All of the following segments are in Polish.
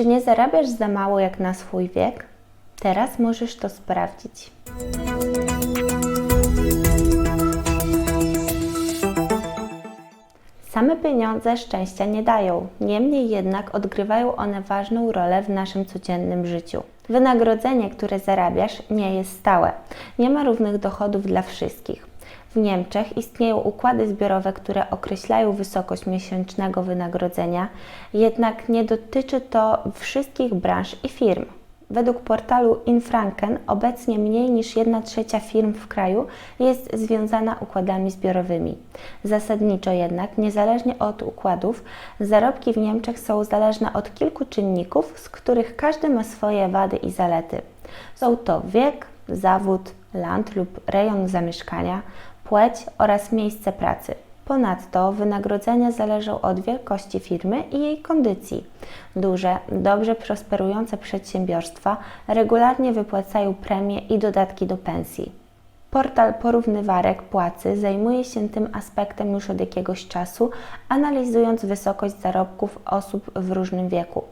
Czy nie zarabiasz za mało jak na swój wiek? Teraz możesz to sprawdzić. Same pieniądze szczęścia nie dają, niemniej jednak odgrywają one ważną rolę w naszym codziennym życiu. Wynagrodzenie, które zarabiasz, nie jest stałe. Nie ma równych dochodów dla wszystkich. W Niemczech istnieją układy zbiorowe, które określają wysokość miesięcznego wynagrodzenia, jednak nie dotyczy to wszystkich branż i firm. Według portalu Infranken obecnie mniej niż 1 trzecia firm w kraju jest związana układami zbiorowymi. Zasadniczo jednak, niezależnie od układów, zarobki w Niemczech są zależne od kilku czynników, z których każdy ma swoje wady i zalety. Są to wiek, zawód, land lub rejon zamieszkania, płeć oraz miejsce pracy. Ponadto wynagrodzenia zależą od wielkości firmy i jej kondycji. Duże, dobrze prosperujące przedsiębiorstwa regularnie wypłacają premie i dodatki do pensji. Portal porównywarek płacy zajmuje się tym aspektem już od jakiegoś czasu, analizując wysokość zarobków osób w różnym wieku.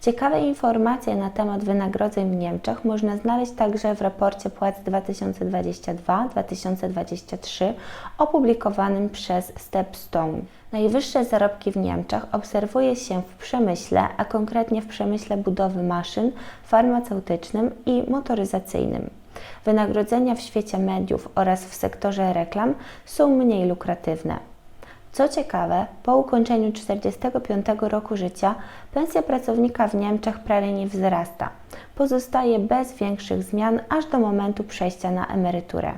Ciekawe informacje na temat wynagrodzeń w Niemczech można znaleźć także w raporcie płac 2022-2023 opublikowanym przez Stepstone. Najwyższe zarobki w Niemczech obserwuje się w przemyśle, a konkretnie w przemyśle budowy maszyn, farmaceutycznym i motoryzacyjnym. Wynagrodzenia w świecie mediów oraz w sektorze reklam są mniej lukratywne. Co ciekawe, po ukończeniu 45 roku życia pensja pracownika w Niemczech prawie nie wzrasta. Pozostaje bez większych zmian aż do momentu przejścia na emeryturę.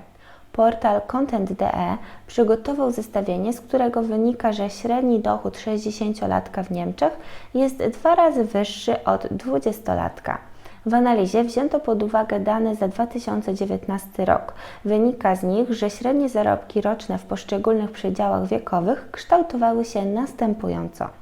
Portal Content.de przygotował zestawienie, z którego wynika, że średni dochód 60-latka w Niemczech jest dwa razy wyższy od 20-latka. W analizie wzięto pod uwagę dane za 2019 rok. Wynika z nich, że średnie zarobki roczne w poszczególnych przedziałach wiekowych kształtowały się następująco.